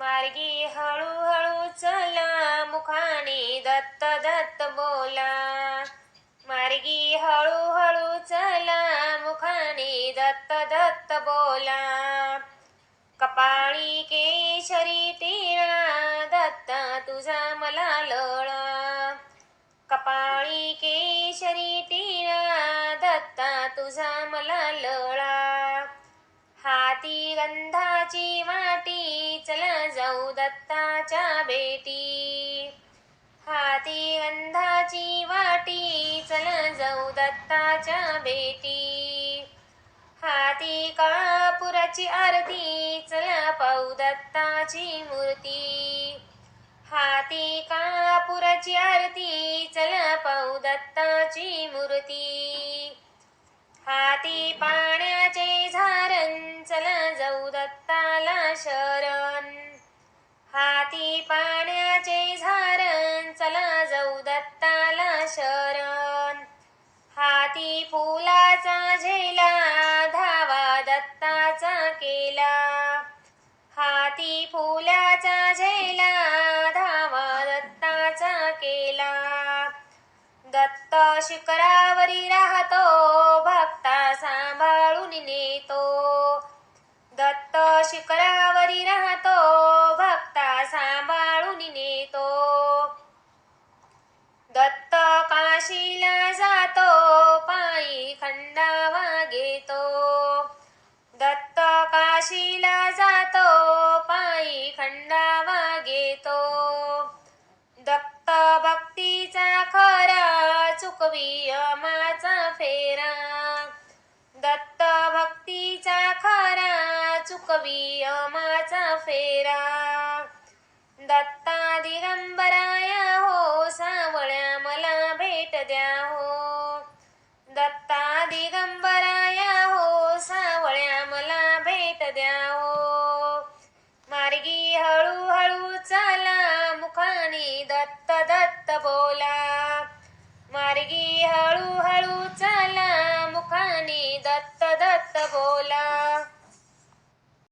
मार्गी हळूहळू चला मुखाने दत्त दत्त बोला. मार्गी हळूहळू चला मुखाने दत्त दत्त बोला. कपाळी केशरी तिळा दत्ता तुझा मला लळा. कपाळी केशरी तिळा दत्ता तुझा मला लळा. हाती गंधाची वाटी चला जाऊ दत्ताच्या बेटी. हाती गंधाची वाटी चला जाऊ दत्ताच्या बेटी. हाती कापुराची आरती चला पाऊ दत्ताची मूर्ती. हाती कापुराची आरती चला पाऊ दत्ताची मूर्ती. हाती पाणी शरण. हाती पाण्याचे झारण चला जाऊ दत्ताला शरण. हाती फुलाचा झेला धावा दत्ताचा केला. हाती फुलाचा झेला धावा दत्ताचा केला. दत्त शिखरावरी राहतो भक्ता सांभाळून नेतो. दत्त शिखरावरी राहतो भक्ता सांभाळून नेतो. दत्त काशीला जातो पायी खंडावा घेतो. दत्त काशीला जातो पायी खंडावा घेतो. दत्त भक्तीचा खरा चुकवी अमाचा फेरा. दत्त भक्ती चुकवी अमाचा फेरा. दत्ता दिगंबराया हो सावळ्या मला भेट द्या हो. दत्ता दिगंबराया हो सावळ्या मला भेट द्या हो. मार्गी हळूहळू चाला मुखानी दत्त दत्त बोला. मार्गी हळूहळू चाला मुखानी दत्त दत्त बोला.